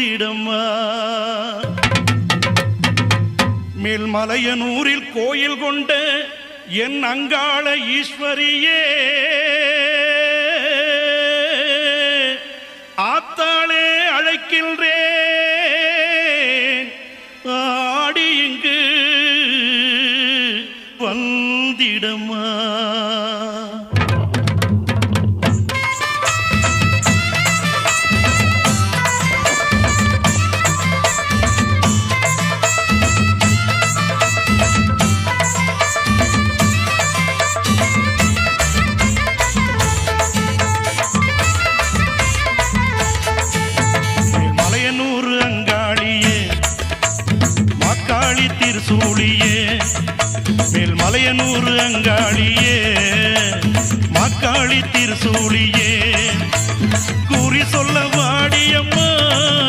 வந்திடம்மா மேல்மலையனூரில் கோயில் கொண்ட என் அங்காள ஈஸ்வரியே ஆத்தாளே அழைக்கின்றேன். ஆடி இங்கு வந்திடமா? மாக்காளி திருசூழியே மேல் மலையனூர் அங்காளியே மாக்காளி திருசூழியே. கூறி சொல்ல வாடியம்மா